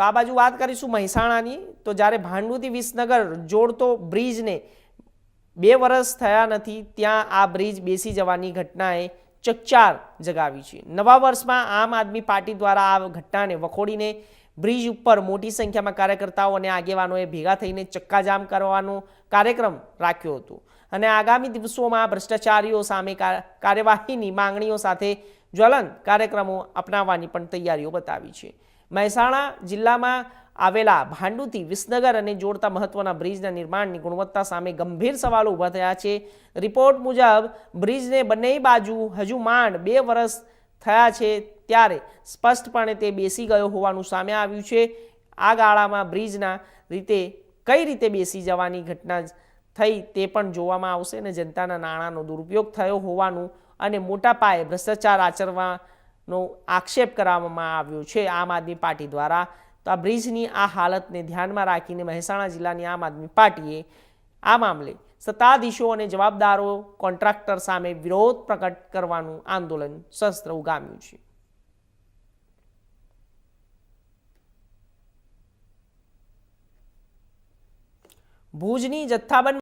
તો આ બાજુ વાત કરીશું મહેસાણાની. તો જ્યારે ભાંડુથી વિસનગર જોડતો બ્રિજને બે વર્ષ થયા નથી, ત્યાં આ બ્રિજ બેસી જવાની ઘટનાએ ચકચાર જગાવી છે. નવા વર્ષમાં આમ આદમી પાર્ટી દ્વારા આ ઘટનાને વખોડીને બ્રિજ ઉપર મોટી સંખ્યામાં કાર્યકર્તાઓ અને આગેવાનોએ ભેગા થઈને ચક્કાજામ કરવાનો કાર્યક્રમ રાખ્યો હતો. અને આગામી દિવસોમાં ભ્રષ્ટાચારીઓ સામે કાર્યવાહીની માંગણીઓ સાથે જ્વલંત કાર્યક્રમો અપનાવવાની પણ તૈયારીઓ બતાવી છે. મહેસાણા જિલ્લામાં આવેલા ભાંડુથી વિસનગર અને જોડતા મહત્વના બ્રિજના નિર્માણની ગુણવત્તા સામે ગંભીર સવાલો ઊભા થયા છે. રિપોર્ટ મુજબ, બ્રિજને બંને બાજુ હજુ માંડ બે વર્ષ થયા છે ત્યારે સ્પષ્ટપણે તે બેસી ગયો હોવાનું સામે આવ્યું છે. આ ગાળામાં બ્રિજના રીતે કઈ રીતે બેસી જવાની ઘટના થઈ તે પણ જોવામાં આવશે અને જનતાના નાણાંનો દુરુપયોગ થયો હોવાનું અને મોટા પાયે ભ્રષ્ટાચાર આચરવાનો આક્ષેપ કરવામાં આવ્યો છે આમ આદમી પાર્ટી દ્વારા. તો આ બ્રિજની આ હાલતને ધ્યાનમાં રાખીને મહેસાણા જિલ્લાની આમ આદમી પાર્ટીએ આ મામલે સત્તાધીશો અને જવાબદારો કોન્ટ્રાક્ટર સામે વિરોધ પ્રકટ કરવાનું આંદોલન શસ્ત્ર ઉગામ્યું છે. ભુજની જથ્થાબંધ